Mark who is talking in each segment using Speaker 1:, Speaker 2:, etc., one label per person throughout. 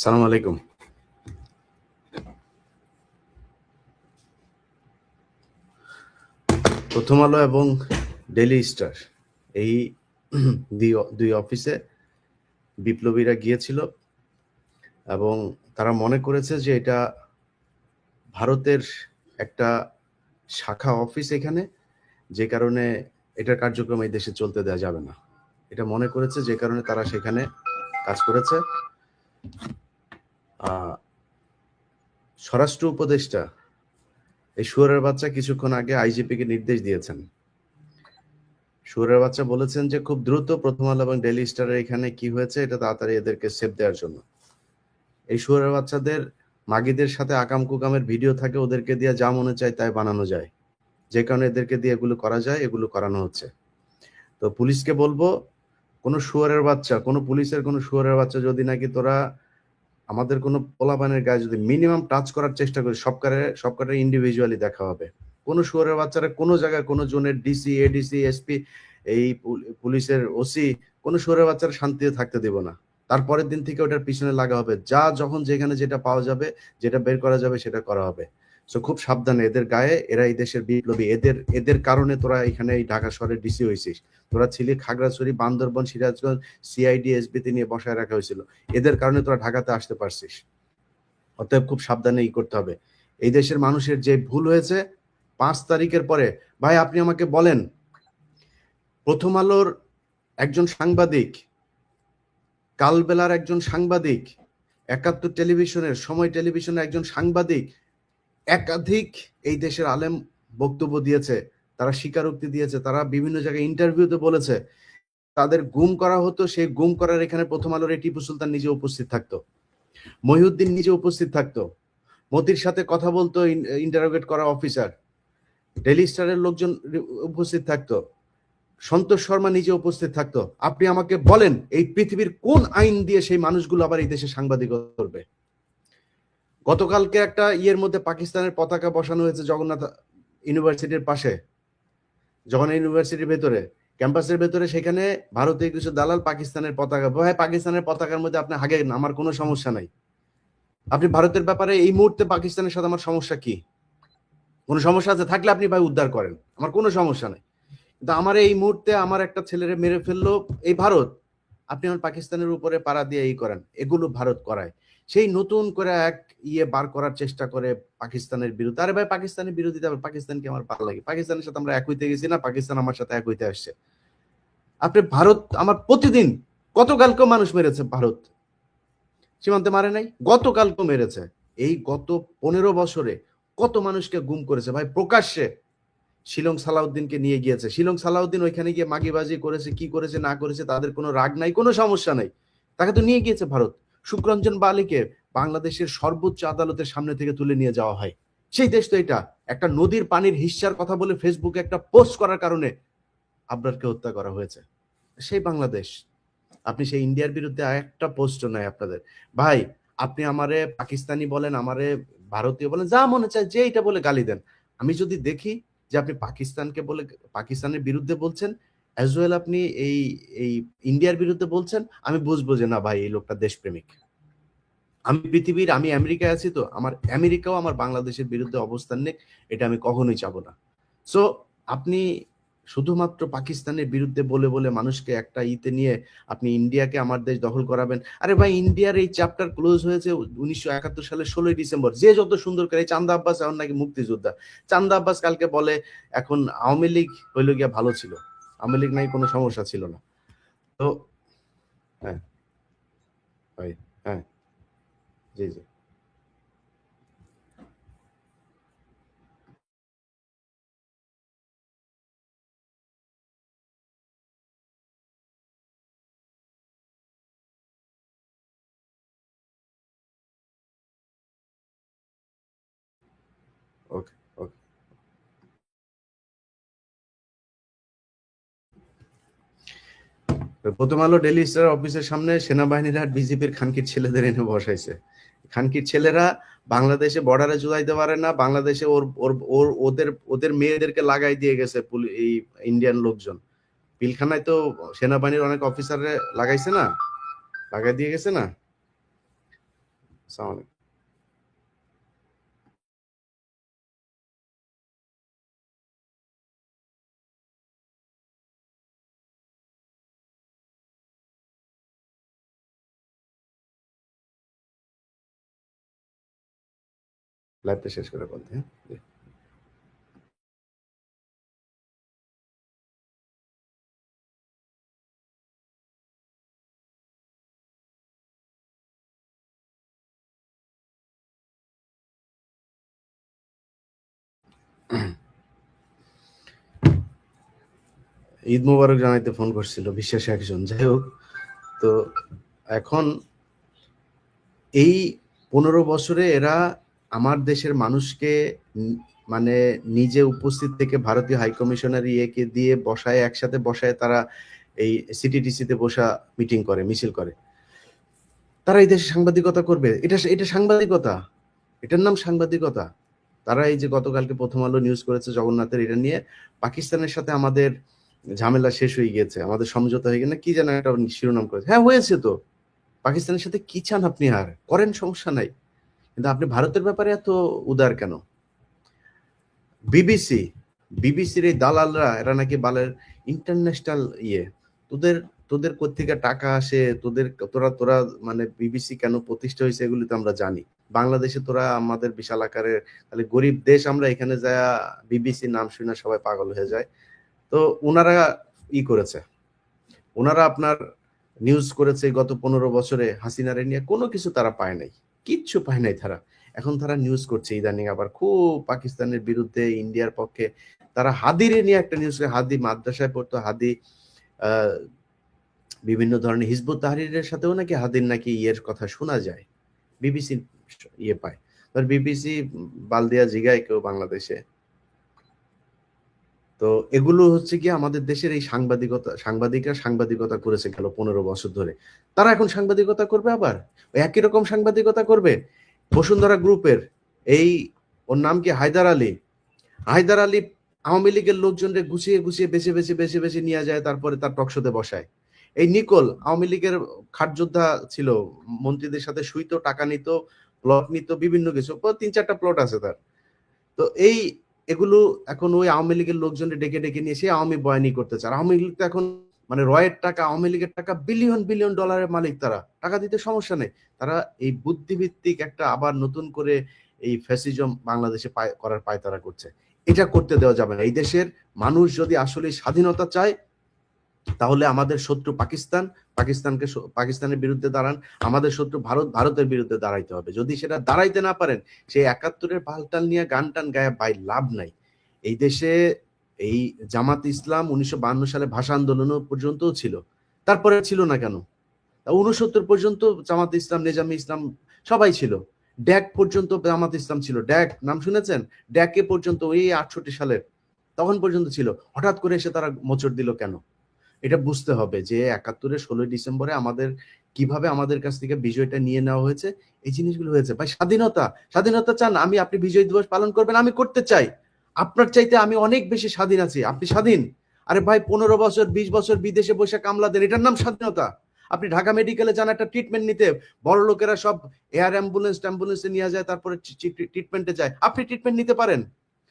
Speaker 1: সালাম আলাইকুম। প্রথম আলো এবং ডেলি স্টার এই দুই অফিসে বিপ্লবীরা গিয়েছিল এবং তারা মনে করেছে যে এটা ভারতের একটা শাখা অফিস এখানে, যে কারণে এটার কার্যক্রম এই দেশে চলতে দেওয়া যাবে না। এটা মনে করেছে যে কারণে তারা সেখানে কাজ করেছে। স্বরাষ্ট্র উপদেষ্টা, এই শুয়ারের বাচ্চা কিছুক্ষণ আগে আইজিপি কে নির্দেশ দিয়েছেন। শুয়ারের বাচ্চা বলেছেন যে, খুব দ্রুত প্রথম আলো এবং ডেলি স্টারের এখানে কি হয়েছে, এটা তাড়াতাড়ি এদেরকে সেভ দেওয়ার জন্য। এই শুয়ারের বাচ্চাদের, মাগিদের সাথে আকাম কুকামের ভিডিও থাকে, ওদেরকে দিয়ে যা মনে চায় তাই বানানো যায়। যে কারণে এদেরকে দিয়ে এগুলো করা যায়, এগুলো করানো হচ্ছে। তো পুলিশকে বলব, কোনো শুয়ারের বাচ্চা, কোনো পুলিশের কোনো শুয়ারের বাচ্চা যদি নাকি তোরা আমাদের কোনো পোলাপানের গায়ে যদি মিনিমাম টাচ করার চেষ্টা করি সবকারে সবকারে ইন্ডিভিজুয়ালি দেখা হবে। কোনো শুয়ারের বাচ্চারা কোনো জায়গায়, কোনো জোনের ডিসি এডিসি এসপি এই পুলিশের ওসি কোনো শুয়ারের বাচ্চারা শান্তিতে থাকতে দেব না। তারপরের দিন থেকে ওটার পিছনে লাগা হবে। যা, যখন যেখানে যেটা পাওয়া যাবে, যেটা বের করা যাবে, সেটা করা হবে। সো খুব সাবধানে এদের গায়ে, এরা এই দেশের বিপ্লবী। এদের এদের কারণে তোরা এখানে এই ঢাকা শহরের ডিসি হয়েছিস। তোরা ছিলি খাগড়াছড়ি, বান্দরবন, সিরাজগঞ্জ সিআইডি এসবিতে নিয়ে বসায় রাখা হয়েছিল। এদের কারণে তোরা ঢাকাতে আসতে পারছিস। অতএব খুব সাবধানে ই করতে হবে। এই দেশের মানুষের যে ভুল হয়েছে, পাঁচ তারিখের পরে, ভাই, আপনি আমাকে বলেন, প্রথম আলোর একজন সাংবাদিক, কালবেলার একজন সাংবাদিক, একাত্তর টেলিভিশনের, সময় টেলিভিশনের একজন সাংবাদিক একাধিক এই দেশের আলেম বক্তব্য দিয়েছে, তারা স্বীকারোক্তি দিয়েছে, তারা বিভিন্ন জায়গায় ইন্টারভিউতে বলেছে, তাদের গুম করা হতো, সেই গুম করার এখানে প্রথম আলোর টিপু সুলতান নিজে উপস্থিত থাকতো। মহিউদ্দিন নিজে উপস্থিত থাকতো। মতির সাথে কথা বলতো ইন্টারোগেট করা অফিসার ডেলি স্টারের লোকজন উপস্থিত থাকতো। সন্তোষ শর্মা নিজে উপস্থিত থাকতো। আপনি আমাকে বলেন, এই পৃথিবীর কোন আইন দিয়ে সেই মানুষগুলো আবার এই দেশে সাংবাদিকতা করবে? গতকালকে একটা ইয়ের মধ্যে পাকিস্তানের পতাকা বসানো হয়েছে জগন্নাথ ইউনিভার্সিটির পাশে জগন্নাথ ইউনিভার্সিটির ভেতরে, ক্যাম্পাসের ভেতরে, সেখানে ভারতীয় কিছু দালাল পাকিস্তানের পতাকা ভাই পাকিস্তানের পতাকার মধ্যে আপনি হাগেন আমার কোনো সমস্যা নাই। আপনি ভারতের ব্যাপারে এই মুহূর্তে পাকিস্তানের সাথে আমার সমস্যা কি? কোনো সমস্যা আছে? থাকলে আপনি ভাই উদ্ধার করেন, আমার কোনো সমস্যা নাই। কিন্তু আমার এই মুহূর্তে আমার একটা ছেলেরে মেরে ফেলল এই ভারত, আপনি আমার পাকিস্তানের উপরে পাড়া দিয়ে এই করেন, এগুলো ভারত করায়। সেই নতুন করে এক ইয়ে বার করার চেষ্টা করে পাকিস্তানের বিরুদ্ধে। আরে ভাই, পাকিস্তানের বিরোধিতা পাকিস্তানকে আমার ভালো লাগে। পাকিস্তানের সাথে আমরা এক হইতে গেছি না, পাকিস্তান আমার সাথে এক হইতে আসছে। আপনি ভারত, আমার প্রতিদিন গতকালকেও মানুষ মেরেছে ভারত? সীমান্তে মারে নাই গতকালকেও মেরেছে। এই গত পনেরো বছরে কত মানুষকে গুম করেছে? ভাই, প্রকাশ্যে শিলং সালাউদ্দিনকে নিয়ে গিয়েছে। শিলং সালাউদ্দিন ওইখানে গিয়ে মাগিবাজি করেছে, কি করেছে, না করেছে, তাদের কোনো রাগ নাই, কোনো সমস্যা নাই। তাকে তো নিয়ে গিয়েছে ভারত। শুক্রঞ্জন বালিকে বাংলাদেশের সর্বোচ্চ আদালতের সামনে থেকে তুলে নিয়ে যাওয়া হয়। সেই দেশ তো এটা। একটা নদীর পানির হিস্সার কথা বলে ফেসবুকে একটা পোস্ট করার কারণে আবরারকে হত্যা করা হয়েছে। সেই বাংলাদেশ। আপনি সেই ইন্ডিয়ার বিরুদ্ধে একটা পোস্টও নাই আপনাদের। ভাই, আপনি আমারে পাকিস্তানি বলেন, আমারে ভারতীয় বলেন, যা মনে চায়, যে এটা বলে গালি দেন। আমি যদি দেখি যে আপনি পাকিস্তানকে বলে, পাকিস্তানের বিরুদ্ধে বলছেন অ্যাজ ওয়েল আপনি এই এই ইন্ডিয়ার বিরুদ্ধে বলছেন, আমি বুঝব যে না ভাই, এই লোকটা দেশপ্রেমিক। আমি পৃথিবীর, আমি আমেরিকায় আছি তো, আমার আমেরিকাও আমার বাংলাদেশের বিরুদ্ধে অবস্থান নেই এটা আমি কখনোই চাবো না। সো আপনি শুধুমাত্র পাকিস্তানের বিরুদ্ধে বলে বলে মানুষকে একটা ইতে নিয়ে আপনি ইন্ডিয়াকে আমার দেশ দখল করাবেন, আরে ভাই ইন্ডিয়ার এই চ্যাপ্টার ক্লোজ হয়েছে উনিশশো একাত্তর সালের ষোলোই ডিসেম্বর। যে যত সুন্দর করে চান্দা আব্বাস এখন নাকি মুক্তিযোদ্ধা। চান্দা আব্বাস কালকে বলে, এখন আওয়ামী লীগ হইল গিয়া ভালো ছিল। আওয়ামী লীগ নাই কোনো সমস্যা ছিল না। তো হ্যাঁ। হ্যাঁ। জি জি। ওকে প্রথম আলো ডেলি স্টার অফিসের সামনে সেনাবাহিনীরা বিজেপির খানকির ছেলেদের এনে বসাইছে। খানকির ছেলেরা বাংলাদেশে বর্ডারে জুলাইতে পারে না, বাংলাদেশে ওর ওর ওদের ওদের মেয়েদেরকে লাগাই দিয়ে গেছে এই ইন্ডিয়ান লোকজন। পিলখানায় তো সেনাবাহিনীর অনেক অফিসারে লাগাইছে না? লাগাই দিয়ে গেছে না? আসসালামু লাইভটা শেষ করে বলতে হ্যাঁ? ঈদ মোবারক জানাইতে ফোন করছিল, বিশ্বাস একজন। যাই হোক, তো এখন এই পনেরো বছরে এরা আমার দেশের মানুষকে মানে নিজে উপস্থিত থেকে ভারতীয় হাই কমিশনার ইয়েকে দিয়ে বসায়, একসাথে বসায় তারা এই সিটিটিসিতে বসা মিটিং করে, মিছিল করে। তারা এই দেশে সাংবাদিকতা করবে। এটা এটা সাংবাদিকতা। এটার নাম সাংবাদিকতা। তারা এই যে গতকালকে প্রথম আলো নিউজ করেছে জগন্নাথের এটা নিয়ে, পাকিস্তানের সাথে আমাদের ঝামেলা শেষ হয়ে গিয়েছে। আমাদের সমঝোতা হয়ে গেছে কি যেন একটা শিরোনাম করেছে। হ্যাঁ হয়েছে তো। পাকিস্তানের সাথে কি চান আপনি আর? করেন সমস্যা নাই। কিন্তু আপনি ভারতের ব্যাপারে এত উদার কেন? বিবিসি, বিবিসির এই দালালরা, এরা নাকি বালের ইন্টারন্যাশনাল ইয়ে। তোদের তোদের কোথেকে টাকা আসে? তোদের, তোরা তোরা মানে বিবিসি কেন প্রতিষ্ঠা হয়েছে এগুলি তো আমরা জানি। বাংলাদেশে তোরা আমাদের বিশাল আকারের তাহলে গরিব দেশ আমরা এখানে যা বিবিসি নাম শুনে সবাই পাগল হয়ে যায়। তো ওনারা ই করেছে। ওনারা আপনার নিউজ করেছে গত পনেরো বছরে হাসিনারে নিয়ে। কোনো কিছু তারা পায় নাই। কিচ্ছু পায় নাই তারা। এখন তারা নিউজ করছে ইদানিং আবার। খুব পাকিস্তানের বিরুদ্ধে, ইন্ডিয়ার পক্ষে তারা হাদিরে নিয়ে একটা নিউজ হাদি মাদ্রাসায় পড়তো, হাদি বিভিন্ন ধরনের হিজবুত তাহারিরের সাথেও নাকি হাদির নাকি ইয়ের কথা শোনা যায়। বিবিসি ইয়ে পায়। ধর বিবিসি, বালদিয়া, জিগায় কেউ বাংলাদেশে তো এগুলো হচ্ছে কি আমাদের দেশের এই সাংবাদিকতা, সাংবাদিকরা সাংবাদিকতা করেছে গেল পনেরো বছর ধরে। তারা এখন সাংবাদিকতা করবে আবার? একই রকম সাংবাদিকতা করবে? বসুন্ধরা গ্রুপের এই, ওর নাম কি? হায়দার আলী। হায়দার আলী আওয়ামী লীগের লোকজনকে গুছিয়ে গুছিয়ে, বেছে বেছে বেছে বেছে নিয়ে যায়, তারপরে তার টকশোতে বসায়। এই নিকোল আওয়ামী লীগের খাটযোদ্ধা ছিল, মন্ত্রীদের সাথে শুইতো, টাকা নিত প্লট নিত, বিভিন্ন কিছু তিন চারটা প্লট আছে তার। তো এই এগুলো এখন ওই আওয়ামী লীগের লোকজন ডেকে ডেকে নিয়ে সে আওয়ামী বয়ানি করতে চায়। আওয়ামী লীগ তো এখন মানে রয়ের টাকা, আওয়ামী লীগের টাকা বিলিয়ন বিলিয়ন ডলারের মালিক তারা। টাকা দিতে সমস্যা নেই। তারা এই বুদ্ধিভিত্তিক একটা আবার নতুন করে এই ফ্যাসিজম বাংলাদেশে পায়- করার পায় তারা করছে। এটা করতে দেওয়া যাবে না। এই দেশের মানুষ যদি আসলে স্বাধীনতা চায় তাহলে আমাদের শত্রু পাকিস্তান, পাকিস্তানকে পাকিস্তানের বিরুদ্ধে দাঁড়ান। আমাদের শত্রু ভারত, ভারতের বিরুদ্ধে দাঁড়াইতে হবে। যদি সেটা দাঁড়াইতে না পারেন, সেই একাত্তরের পাল্টাল নিয়ে গান টান গায়ে পাই লাভ নাই। এই দেশে এই জামাত ইসলাম উনিশশো সালে ভাষা আন্দোলন পর্যন্ত ছিল। তারপরে ছিল না কেন? উনসত্তর পর্যন্ত জামাত ইসলাম, নিজামী ইসলাম সবাই ছিল। ড্যাক পর্যন্ত জামাত ইসলাম ছিল। ড্যাক, নাম শুনেছেন? ড্যাকে পর্যন্ত ওই আটষট্টি সালের, তখন পর্যন্ত ছিল। হঠাৎ করে এসে তারা মোচড় দিল কেন? এটা বুঝতে হবে যে একাত্তরের ষোলোই ডিসেম্বরে আমাদের কীভাবে আমাদের কাছ থেকে বিজয়টা নিয়ে নেওয়া হয়েছে, এই জিনিসগুলো হয়েছে। ভাই, স্বাধীনতা স্বাধীনতা চান, আমি আপনি বিজয় দিবস পালন করবেন, আমি করতে চাই। আপনার চাইতে আমি অনেক বেশি স্বাধীন আছি, আপনি স্বাধীন। আরে ভাই, পনেরো বছর, বিশ বছর বিদেশে বসে কামলা দেন, এটার নাম স্বাধীনতা। আপনি ঢাকা মেডিকেলে যান, একটা ট্রিটমেন্ট নিতে, বড় লোকেরা সব এয়ার অ্যাম্বুলেন্স ট্যাম্বুলেন্সে নিয়ে যায়, তারপরে ট্রিটমেন্টে যায়। আপনি ট্রিটমেন্ট নিতে পারেন।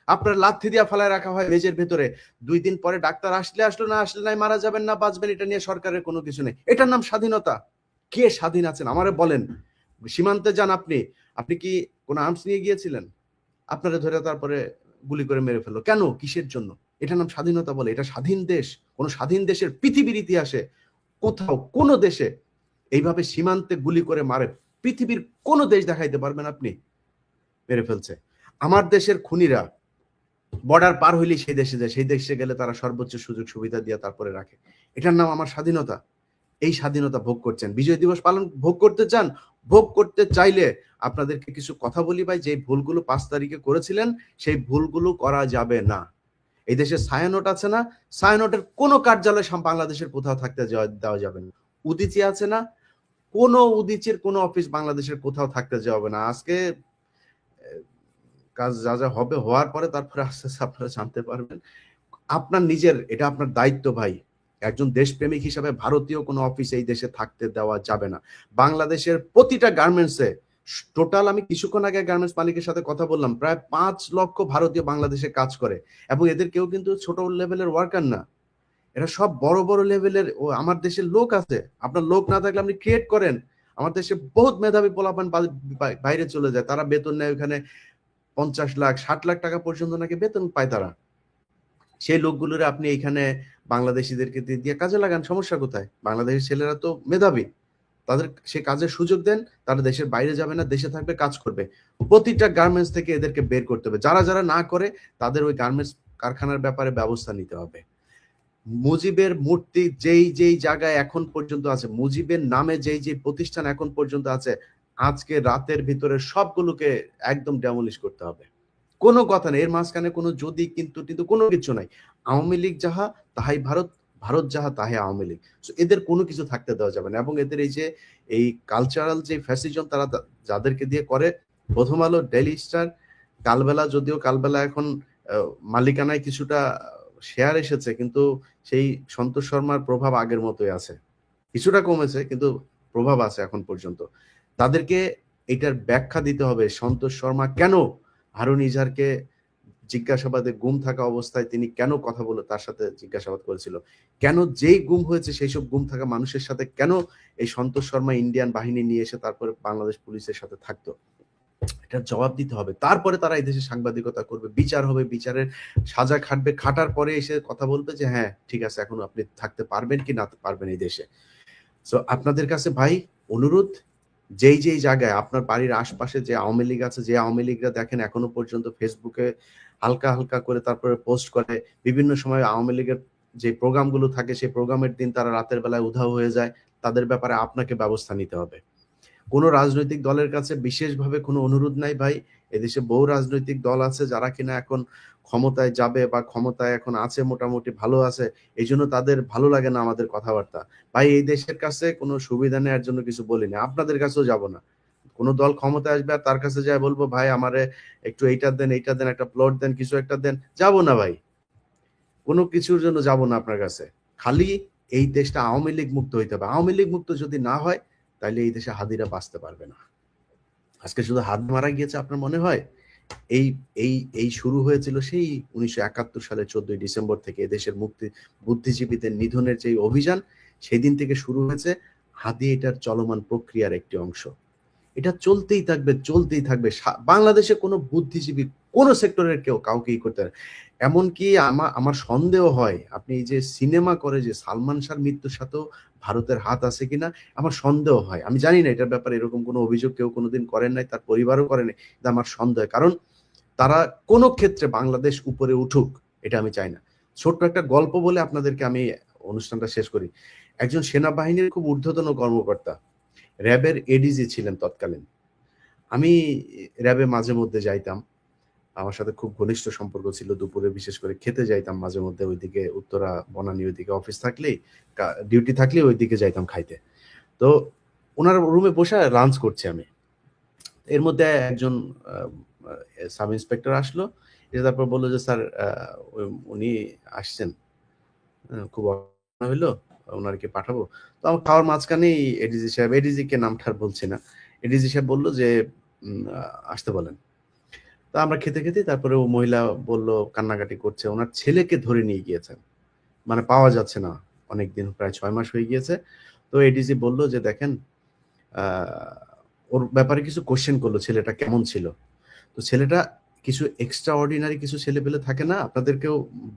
Speaker 1: আপনার লাথি দিয়া ফালায় রাখা হয় মেজের ভেতরে। দুই দিন পরে ডাক্তার আসলে আসলো, না আসলে নাই, মারা যাবেন, না বাঁচবেন, এটা নিয়ে সরকারের কোনো কিছু নেই। এটার নাম স্বাধীনতা। কে স্বাধীন আছেন? আমারে বলেন। সীমান্তে যান আপনি। আপনি কি কোনো আর্মস নিয়ে গিয়েছিলেন? আপনারা ধরে তারপরে গুলি করে মেরে ফেলল। কেন? কিসের জন্য? এটার নাম স্বাধীনতা বলে। এটা স্বাধীন দেশ। কোনো স্বাধীন দেশের পৃথিবীর ইতিহাসে কোথাও, কোনো দেশে এইভাবে সীমান্তে গুলি করে মারে। পৃথিবীর কোনো দেশ দেখাইতে পারবেন আপনি? মেরে ফেলছে। আমার দেশের খুনিরা বর্ডার পার হইলেই সেই দেশে যায়, সেই দেশে গেলে তারা সর্বোচ্চ সুযোগ সুবিধা দিয়ে তারপরে রাখে। এটার নাম আমার স্বাধীনতা। এই স্বাধীনতা ভোগ করছেন। বিজয় দিবস পালন ভোগ করতে চান, ভোগ করতে চাইলে আপনাদেরকে কিছু কথা বলি ভাই যে ভুলগুলো পাঁচ তারিখে করেছিলেন, সেই ভুলগুলো করা যাবে না। এই দেশে ছায়ানোট আছে না? ছায়ানোটের কোনো কার্যালয় বাংলাদেশের কোথাও থাকতে দেওয়া যাবে না। উদিচি আছে না? কোনো উদিচির কোনো অফিস বাংলাদেশের কোথাও থাকতে যাবে না। আজকে কাজ যা যা হবে, হওয়ার পরে তারপরে আস্তে আস্তে আপনারা জানতে পারবেন। আপনার নিজের, এটা আপনার দায়িত্ব ভাই। একজন দেশপ্রেমিক হিসাবে ভারতীয় কোনো অফিস এই দেশে থাকতে দেওয়া যাবে না। বাংলাদেশের প্রতিটা গার্মেন্টসে টোটাল আমি কিছুক্ষণ আগে গার্মেন্টস মালিকের সাথে কথা বললাম, প্রায় পাঁচ লক্ষ ভারতীয় বাংলাদেশে কাজ করে এবং এদের কেউ কিন্তু ছোট লেভেলের ওয়ার্কার না। এরা সব বড় বড় লেভেলের ও আমার দেশের লোক আছে। আপনার লোক না থাকলে আপনি ক্রিয়েট করেন। আমার দেশে বহুত মেধাবী পোলাপান বাইরে চলে যায়। তারা বেতন নেয় ওখানে পঞ্চাশ লাখ, ষাট লাখ টাকা পর্যন্ত নাকি বেতন পায় তারা। সেই লোকগুলোর আপনি এখানে বাংলাদেশিদেরকে দিয়ে কাজে লাগান, সমস্যা কোথায়? বাংলাদেশের ছেলেরা তো মেধাবী। তাদের সে কাজের সুযোগ দেন, তারা দেশের বাইরে যাবে না, দেশে থাকবে, কাজ করবে। প্রতিটা গার্মেন্টস থেকে এদেরকে বের করতে হবে। যারা যারা না করে, তাদের ওই গার্মেন্টস কারখানার ব্যাপারে ব্যবস্থা নিতে হবে। মুজিবের মূর্তি যেই যেই জায়গায় এখন পর্যন্ত আছে, মুজিবের নামে যেই যেই প্রতিষ্ঠান এখন পর্যন্ত আছে আজকে রাতের ভিতরে সবগুলোকে একদম ডেমলিশ করতে হবে। কোনো কথা নেই, এর মাঝখানে কোনো যদি কিন্তু কিন্তু কোনো কিছু নাই। আওয়ামী লীগ যাহা, তাহাই ভারত ভারত যাহা তাহে আওয়ামী লীগ। এদের কোনো কিছু থাকতে দেওয়া যাবে না এবং এদের এই যে, এই কালচারাল যে ফ্যাসিজম তারা যাদেরকে দিয়ে করে, প্রথম আলো ডেলি স্টার কালবেলা যদিও কালবেলা এখন মালিকানায় কিছুটা শেয়ার এসেছে, কিন্তু সেই সন্তোষ শর্মার প্রভাব আগের মতোই আছে। কিছুটা কমেছে, কিন্তু প্রভাব আছে এখন পর্যন্ত। তাদেরকে এটার ব্যাখ্যা দিতে হবে। সন্তোষ শর্মা কেন হারুন ইজারকে জিজ্ঞাসাবাদে গুম থাকা অবস্থায় তিনি কেন কথা বলে তার সাথে জিজ্ঞাসাবাদ করেছিল? কেন যেই গুম হয়েছে সেই সব গুম থাকা মানুষের সাথে কেন এই সন্তোষ শর্মা ইন্ডিয়ান বাহিনী নিয়ে এসে তারপরে বাংলাদেশ পুলিশের সাথে থাকতো? এটার জবাব দিতে হবে। তারপরে তারা এই দেশে সাংবাদিকতা করবে, বিচার হবে, বিচারের সাজা খাটবে, খাটার পরে এসে কথা বলবে যে হ্যাঁ ঠিক আছে, এখন আপনি থাকতে পারবেন কি না পারবেন এই দেশে? তো আপনাদের কাছে ভাই অনুরোধ যেই যেই জায়গায় আপনার বাড়ির আশপাশে যে আওয়ামী লীগ আছে, যে আওয়ামী লীগরা দেখেন এখনও পর্যন্ত ফেসবুকে হালকা হালকা করে তারপরে পোস্ট করে। বিভিন্ন সময় আওয়ামী লীগের যে প্রোগ্রামগুলো থাকে, সেই প্রোগ্রামের দিন তারা রাতের বেলায় উধাও হয়ে যায়। তাদের ব্যাপারে আপনাকে ব্যবস্থা নিতে হবে। কোনো রাজনৈতিক দলের কাছে বিশেষভাবে কোনো অনুরোধ নাই ভাই। এদেশে বহু রাজনৈতিক দল আছে যারা কিনা এখন ক্ষমতায় যাবে বা ক্ষমতায় এখন আছে, মোটামুটি ভালো আছে। এই জন্য তাদের ভালো লাগে না আমাদের কথাবার্তা। ভাই, এই দেশের কাছে কোনো সুবিধা নেওয়ার জন্য কিছু বলিনি। আপনাদের কাছেও যাব না। কোনো দল ক্ষমতায় আসবে আর তার কাছে যায় বলব, ভাই, আমারে একটু এইটা দেন এইটা দেন, একটা প্লট দেন, কিছু একটা দেন। যাব না ভাই। কোনো কিছুর জন্য যাব না আপনার কাছে। খালি এই দেশটা আওয়ামী লীগ মুক্ত হইতে হবে। আওয়ামী লীগ মুক্ত যদি না হয় তাহলে এই দেশে হাদিরা বাঁচতে পারবে না। আজকে শুধু হাত মারা গিয়েছে আপনার মনে হয়? এই এই এই শুরু হয়েছিল সেই উনিশশো একাত্তর সালের চোদ্দই ডিসেম্বর থেকে দেশের মুক্তি, বুদ্ধিজীবীদের নিধনের যে অভিযান, সেই দিন থেকে শুরু হয়েছে হাতি এটার চলমান প্রক্রিয়ার একটি অংশ। এটা চলতেই থাকবে চলতেই থাকবে। বাংলাদেশে কোনো বুদ্ধিজীবী কোনো সেক্টরের কেউ কাউকেই করতে পারে এমনকি আমার আমার সন্দেহ হয়, আপনি যে সিনেমা করে যে সালমান শাহর মৃত্যুর সাথেও ভারতের হাত আছে কিনা, আমার সন্দেহ হয়। আমি জানি না, এটার ব্যাপারে এরকম কোনো অভিযোগ কেউ কোনোদিন করেন নাই, তার পরিবারও করেনি কিন্তু আমার সন্দেহ। কারণ তারা কোনো ক্ষেত্রে বাংলাদেশ উপরে উঠুক, এটা আমি চাই না। ছোট্ট একটা গল্প বলে আপনাদেরকে আমি অনুষ্ঠানটা শেষ করি। একজন সেনাবাহিনীর খুব ঊর্ধ্বতন কর্মকর্তা, র্যাবের এডিজি ছিলেন তৎকালীন। আমি র্যাবে মাঝে মধ্যে যাইতাম। আমার সাথে খুব ঘনিষ্ঠ সম্পর্ক ছিল। দুপুরে বিশেষ করে খেতে যাইতাম মাঝে মধ্যে ওইদিকে উত্তরা, বনানি ওইদিকে অফিস থাকলেই ডিউটি থাকলে ওইদিকে যাইতাম খাইতে। তো ওনার রুমে বসে লাঞ্চ করছি আমি। এর মধ্যে একজন সাব ইন্সপেক্টর আসলো। এসে তারপর বলল যে, স্যার উনি আসছেন। খুব হইল, ওনারকে পাঠাবো। তো আমার খাওয়ার মাঝখানেই এডিজি সাহেব এডিজি কে নামটা বলছি না। এডিজি সাহেব বলল যে আসতে বলেন। তা আমরা খেতে খেতে তারপরে ও মহিলা বলল, কান্নাকাটি করছে। ওনার ছেলেকে ধরে নিয়ে গিয়েছেন। মানে পাওয়া যাচ্ছে না। অনেক দিন প্রায় ছয় মাস হয়ে গিয়েছে। তো এডিজি বলল যে, দেখেন ওর ব্যাপারে কিছু কোশ্চেন করল, ছেলেটা কেমন ছিল? তো ছেলেটা কিছু এক্সট্রা অর্ডিনারি কিছু ছেলে পেলে থাকে না। আপনাদেরকেও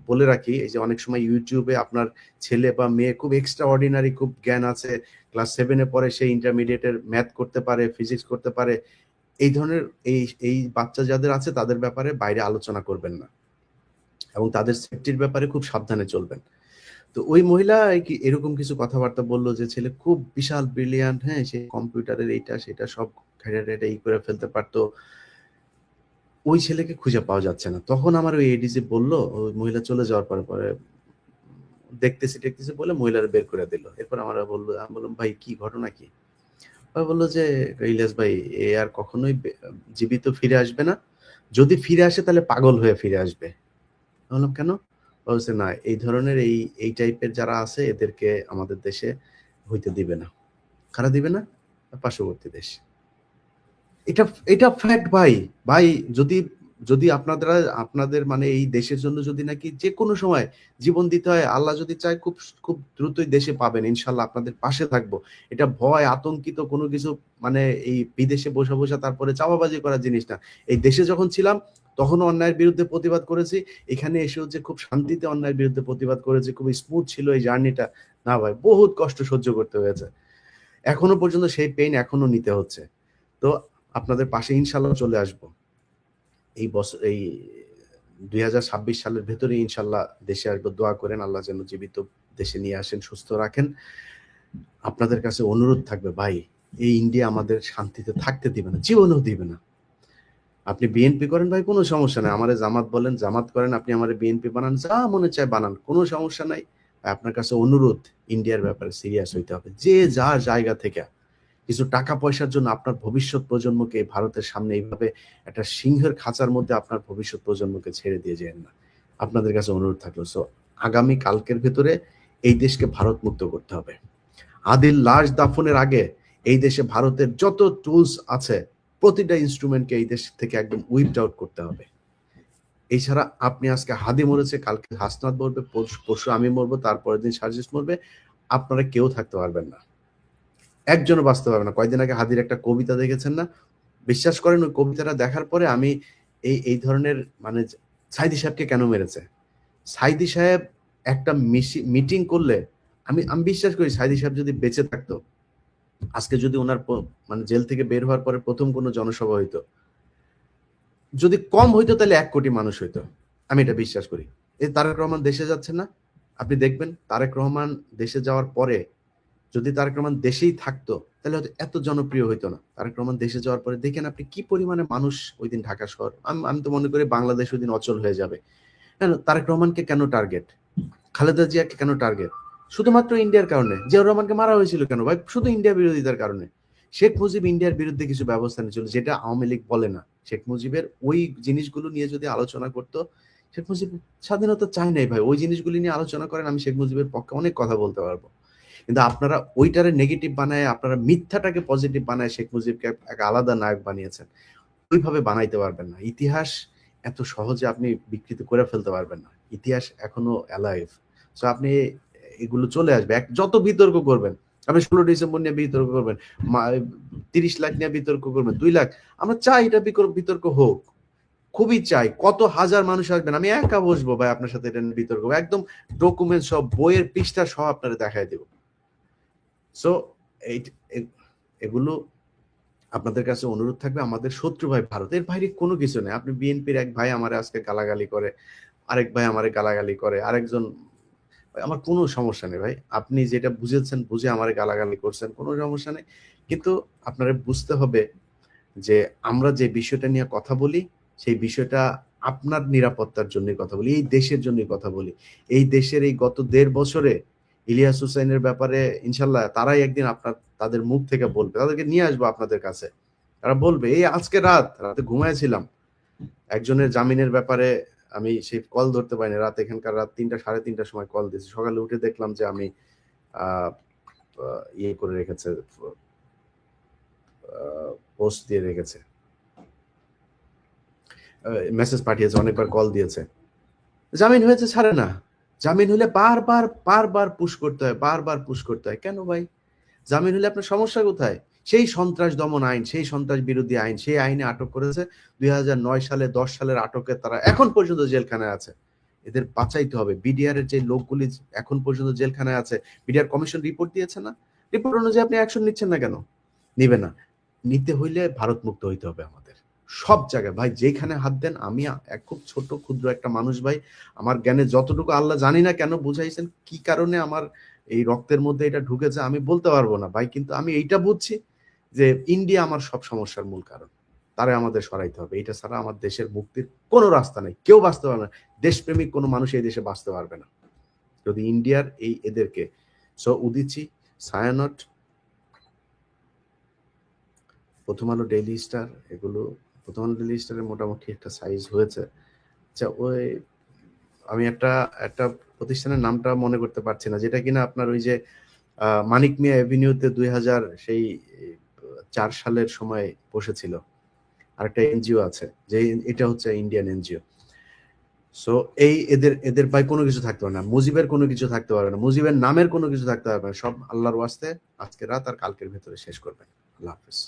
Speaker 1: বলে রাখি, এই যে অনেক সময় ইউটিউবে আপনার ছেলে বা মেয়ে খুব এক্সট্রা অর্ডিনারি খুব জ্ঞান আছে। ক্লাস সেভেনে পরে সে ইন্টারমিডিয়েটের ম্যাথ করতে পারে ফিজিক্স করতে পারে। এই ধরনের এই এই বাচ্চা যাদের আছে তাদের ব্যাপারে বাইরে আলোচনা করবেন না। এবং তাদের সেফটির ব্যাপারে খুব সাবধানে চলবেন। তো ওই মহিলা কি, এরকম কিছু কথাবার্তা বলল যে, ছেলে খুব বিশাল ব্রিলিয়ান্ট হ্যাঁ সে কম্পিউটারের এইটা, সেটা সব ঘেটে এই করে ফেলতে পারতো। ওই ছেলেকে খুঁজে পাওয়া যাচ্ছে না। তখন আমার ওই এডিজি বলল, ওই মহিলা চলে যাওয়ার পরে পরে দেখতেছি দেখতেছি বলে মহিলারা বের করে দিল। এরপর আমরা বলল, আমি বললাম, ভাই, কি ঘটনা কি? বলল যে ইলিয়াস ভাই, এ আর কখনোই জীবিত ফিরে আসবে না। যদি ফিরে আসে, তাহলে পাগল হয়ে ফিরে আসবে। বললাম, কেন? বলছে, না, এই ধরনের এই এই টাইপের যারা আছে, এদেরকে আমাদের দেশে হইতে দিবে না। কারা দিবে না? পার্শ্ববর্তী দেশ। এটা এটা ফ্যাক্ট ভাই। ভাই, যদি যদি আপনারা, আপনাদের মানে এই দেশের জন্য যদি নাকি যে কোনো সময় জীবন দিতে হয়, আল্লাহ যদি চায় খুব খুব দ্রুতই দেশে পাবেন ইনশাল্লাহ আপনাদের পাশে থাকব। এটা ভয়, আতঙ্কিত কোনো কিছু মানে এই বিদেশে বসে বসে তারপরে চাওয়াবাজি করার জিনিস না। এই দেশে যখন ছিলাম, তখনও অন্যায়ের বিরুদ্ধে প্রতিবাদ করেছি। এখানে এসেও যে খুব শান্তিতে অন্যায়ের বিরুদ্ধে প্রতিবাদ করেছি খুব স্মুথ ছিল এই জার্নিটা। না ভাই, বহুত কষ্ট সহ্য করতে হয়েছে। এখনও পর্যন্ত সেই পেইন এখনও নিতে হচ্ছে। তো আপনাদের পাশে ইনশাল্লাহ চলে আসব। এই বছর, এই দু হাজার ছাব্বিশ সালের ভেতরে ইনশাল্লাহ দেশে আসব দোয়া করেন, আল্লাহ যেন জীবিত দেশে নিয়ে আসেন, সুস্থ রাখেন। আপনাদের কাছে অনুরোধ থাকবে, ভাই, এই ইন্ডিয়া আমাদের শান্তিতে থাকতে দিবে না, জীবনও দিবে না। আপনি বিএনপি করেন ভাই, কোনো সমস্যা নাই। আমারে জামাত বলেন, জামাত করেন, আপনি আমার বিএনপি বানান, যা মনে চায় বানান, কোনো সমস্যা নাই। আপনার কাছে অনুরোধ, ইন্ডিয়ার ব্যাপারে সিরিয়াস হইতে হবে। যে যার জায়গা থেকে কিছু টাকা পয়সার জন্য আপনার ভবিষ্যৎ প্রজন্মকে ভারতের সামনে এইভাবে একটা সিংহের খাঁচার মধ্যে আপনার ভবিষ্যৎ প্রজন্মকে ছেড়ে দিয়ে যেন না। আপনাদের কাছে অনুরোধ থাকল সো আগামী কালকের ভেতরে এই দেশকে ভারত মুক্ত করতে হবে। আদিল লাশ দাফনের আগে এই দেশে ভারতের যত টুলস আছে, প্রতিটা ইনস্ট্রুমেন্টকে এই দেশ থেকে একদম উইপড আউট করতে হবে। এছাড়া আপনি আজকে হাদি মরেছে, কালকে হাসনাত মরবে পরশু আমি মরবো, তারপরের দিন সার্জিস মরবে, আপনারা কেউ থাকতে পারবেন না। একজনও বাঁচতে পারবে না। কয়েকদিন আগে হাদির একটা কবিতা দেখেছেন না? বিশ্বাস করেন, ওই কবিতাটা দেখার পরে আমি এই এই ধরনের মানে সাইদি সাহেবকে কেন মেরেছে? সাইদি সাহেব একটা মিটিং করলে আমি আমি বিশ্বাস করি সাইদি সাহেব যদি বেঁচে থাকতো, আজকে যদি ওনার মানে জেল থেকে বের হওয়ার পরে প্রথম কোনো জনসভা হইতো, যদি কম হইতো তাহলে এক কোটি মানুষ হইতো। আমি এটা বিশ্বাস করি। এই তারেক রহমান দেশে যাচ্ছেন না? আপনি দেখবেন, তারেক রহমান দেশে যাওয়ার পরে যদি তারেক রহমান দেশেই থাকতো, তাহলে হয়তো এত জনপ্রিয় হইতো না। তারেক রহমান দেশে যাওয়ার পরে দেখেন আপনি কি পরিমাণে মানুষ ওই দিন ঢাকা শহর, আমি তো মনে করি বাংলাদেশ ওই দিন অচল হয়ে যাবে। কেন? তারেক রহমানকে কেন টার্গেট খালেদা জিয়াকে কেন টার্গেট শুধুমাত্র ইন্ডিয়ার কারণে। জিয়াউর রহমানকে মারা হয়েছিল কেন? ভাই, শুধু ইন্ডিয়া বিরোধিতার কারণে। শেখ মুজিব ইন্ডিয়ার বিরুদ্ধে কিছু ব্যবস্থা নিয়েছিল, যেটা আওয়ামী লীগ বলে না। শেখ মুজিবের ওই জিনিসগুলো নিয়ে যদি আলোচনা করতো, শেখ মুজিব স্বাধীনতা চায় নাই ভাই। ওই জিনিসগুলি নিয়ে আলোচনা করেন, আমি শেখ মুজিবের পক্ষে অনেক কথা বলতে পারব। কিন্তু আপনারা ওইটারে নেগেটিভ বানায়, আপনারা মিথ্যাটাকে পজিটিভ বানায় শেখ মুজিবকে এক আলাদা নায়ক বানিয়েছেন। ওইভাবে বানাইতে পারবেন না। ইতিহাস এত সহজে আপনি বিকৃত করে ফেলতে পারবেন না। ইতিহাস এখনও অ্যালাইভ সো আপনি এগুলো চলে আসবে। এক, যত বিতর্ক করবেন, আপনি ষোলো ডিসেম্বর নিয়ে বিতর্ক করবেন তিরিশ লাখ নিয়ে বিতর্ক করবেন, দুই লাখ, আমরা চাই এটা বিতর্ক হোক। খুবই চাই। কত হাজার মানুষ আসবেন, আমি একা বসবো ভাই আপনার সাথে এটা নিয়ে বিতর্ক। একদম ডকুমেন্ট সব, বইয়ের পৃষ্ঠা সহ আপনারা দেখাই দেব। সো এই এগুলো আপনাদের কাছে অনুরোধ থাকবে। আমাদের শত্রু ভাই ভারতের বাইরে কোনো কিছু নেই। আপনি বিএনপির এক ভাই আমার আজকে গালাগালি করে, আরেক ভাই আমারে গালাগালি করে, আরেকজন, আমার কোনো সমস্যা নেই ভাই। আপনি যেটা বুঝেছেন, বুঝে আমার গালাগালি করছেন, কোনো সমস্যা নেই। কিন্তু আপনারা বুঝতে হবে যে আমরা যে বিষয়টা নিয়ে কথা বলি, সেই বিষয়টা আপনার নিরাপত্তার জন্য কথা বলি, এই দেশের জন্য কথা বলি। এই দেশের এই গত দেড় বছরে ইলিয়াস হুসাইনের ব্যাপারে ইনশাল্লাহ তারাই একদিন আপনার, তাদের মুখ থেকে বলবে। তাদেরকে নিয়ে আসব আপনাদের কাছে। তারা বলবে, এই আজকে রাত, রাতে ঘুমাইছিলাম। একজনের জামিনের ব্যাপারে আমি সেই কল ধরতে পারিনি। রাত এখানকার রাত তিনটা, সাড়ে তিনটার সময় কল দিয়েছি। সকালে উঠে দেখলাম যে আমি ইয়ে করে রেখেছে পোস্ট দিয়ে রেখেছে। মেসেজ পাঠিয়েছে, অনেকবার কল দিয়েছে। জামিন হয়েছে, ছাড়ে না। জামিন হলে বারবার বারবার পুশ করতে হয়, বারবার পুশ করতে হয়। কেন ভাই? জামিন হলে আপনার সমস্যা কোথায়? সেই সন্ত্রাস দমন আইন, সেই সন্ত্রাস বিরোধী আইন, সেই আইনে আটক করেছে দুই হাজার নয় সালে, দশ সালের আটকের তারা এখন পর্যন্ত জেলখানায় আছে। এদের বাঁচাইতে হবে। বিডিআর এর যে লোকগুলি এখন পর্যন্ত জেলখানায় আছে বিডিআর কমিশন রিপোর্ট দিয়েছে না? রিপোর্ট অনুযায়ী আপনি অ্যাকশন নিচ্ছেন না কেন? নিবে না। নিতে হইলে ভারত মুক্ত হইতে হবে আমাদের। সব জায়গায়। ভাই, যেখানে হাত দেন, আমি এক খুব ছোট, ক্ষুদ্র একটা মানুষ, ভাই। আমার জ্ঞানে যতটুকু আল্লাহ জানি না কেন বুঝাইছেন, কি কারণে আমার এই রক্তের মধ্যে এটা ঢুকেছে, আমি বলতে পারব না, ভাই। কিন্তু আমি এইটা বুঝছি যে ইন্ডিয়া আমার সব সমস্যার মূল কারণ। তারা আমাদের সরাইতে হবে। এটা ছাড়া আমার দেশের মুক্তির কোনো রাস্তা নেই। কেউ বাঁচতে পারবে না। দেশপ্রেমিক কোনো মানুষ এই দেশে বাঁচতে পারবে না। যদি ইন্ডিয়ার এই এদেরকে, সো উদিচি, সায়ানট, প্রথম আলো, ডেইলি স্টার, এগুলো প্রথম আলো মোটামুটি একটা সাইজ হয়েছে। আচ্ছা ওই আমি একটা একটা প্রতিষ্ঠানের নামটা মনে করতে পারছি না, যেটা কিনা আপনার ওই যে মানিক মিয়া অ্যাভিনিউতে দুই হাজার সেই, চার সালের সময় বসেছিল। আরেকটা এনজিও আছে, যে এটা হচ্ছে ইন্ডিয়ান এনজিও। সো এই এদের এদের পায়ে কোনো কিছু থাকতে পারে না, মুজিবের কোনো কিছু থাকতে পারবে না, মুজিবের নামের কোনো কিছু থাকতে পারবে না, সব আল্লাহর ওয়াস্তে আজকে রাত আর কালকের ভেতরে শেষ করবেন। আল্লাহ হাফিজ।